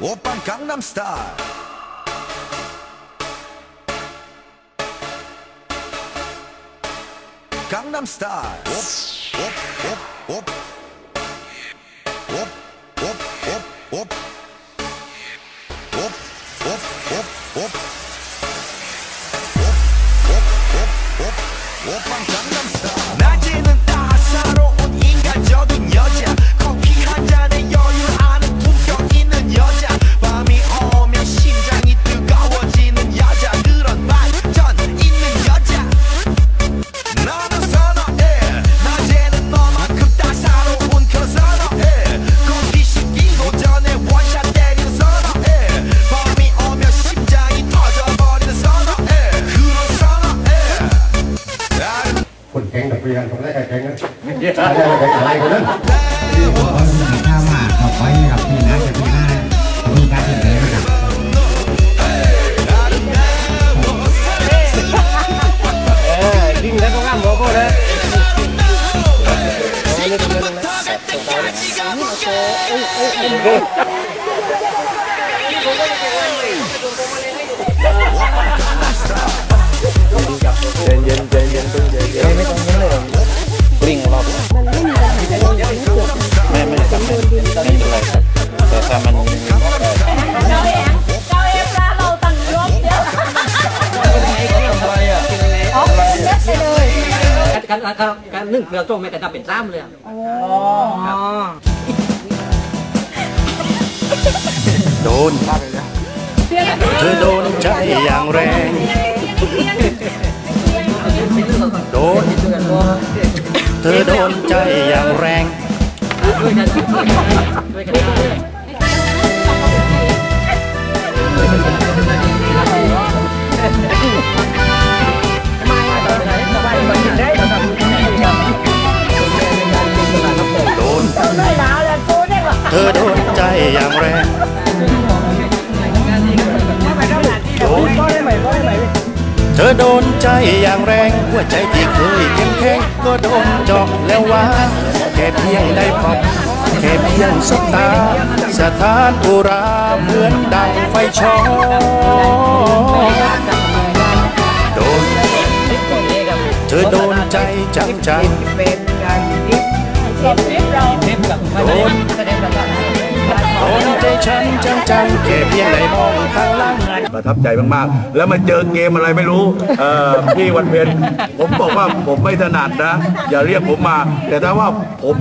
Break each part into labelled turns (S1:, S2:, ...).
S1: 오빤 강남 스타일 강남 스타일 오빤 강남
S2: ยนผมได้ไก่แข็งนะไไก่แอะไรกันนั้น
S3: ผาหนัวหาเขาไว้กับพี่นะจะพี่หน้ามีการเปลี่ยนแปลงนะครับ
S4: ดิ้งแล้ก็ง่ามโบโก้
S5: นะโอ้ยโอ้ยโอ้ย นนไม่เรคต่างเรา
S6: เเยอะ
S4: ไรอะเปลือกโจ๊กแมไม่แต่ทำเป็นสามเลย
S5: โดนเธอโดนใจอย่างแรงโดนเธอโดนใจอย่างแรง
S4: วยกันด้วยกันได้
S5: โดน
S6: Nơi nào là cô đấy mà.
S5: เธอโดนใจอย่างแรงโดนเธอโดนใจอย่างแรงหัวใจที่เคยเข้มแข็งก็โดนจาะแล้วว่าแค่เพียงได้พบ แค่เพียงสบตา สถานอุราเหมือนดังไฟช็อตโดนเธอโดนใจจังจังโดนโดนใจฉันจังจังแค่เพียงได้มองข้างหล่าง
S7: ประทับใจมากๆ แล้วมาเจอเกมอะไรไม่รู้เอ่อพี่วันเพ็ญผมบอกว่าผมไม่ถนัดนะ อย่าเรียกผมมา แต่ถ้าว่าผม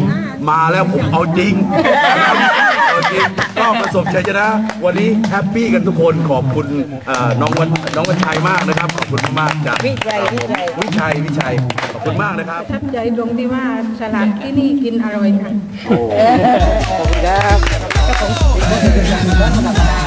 S7: มาแล้วผมเอาจริงเอาจริงก็ประสบชัยชนะ วันนี้แฮปปี้กันทุกคนขอบคุณเอ่อน้องวันน้องวันชัยมากนะครับขอบคุณมากๆจาก
S8: วิชัยวิชัย
S7: วิชัยวิชัยขอบคุณมากนะครับ
S8: ประทับใจตรงที่ว่าสลัดที่นี่กินอร่อยค่ะ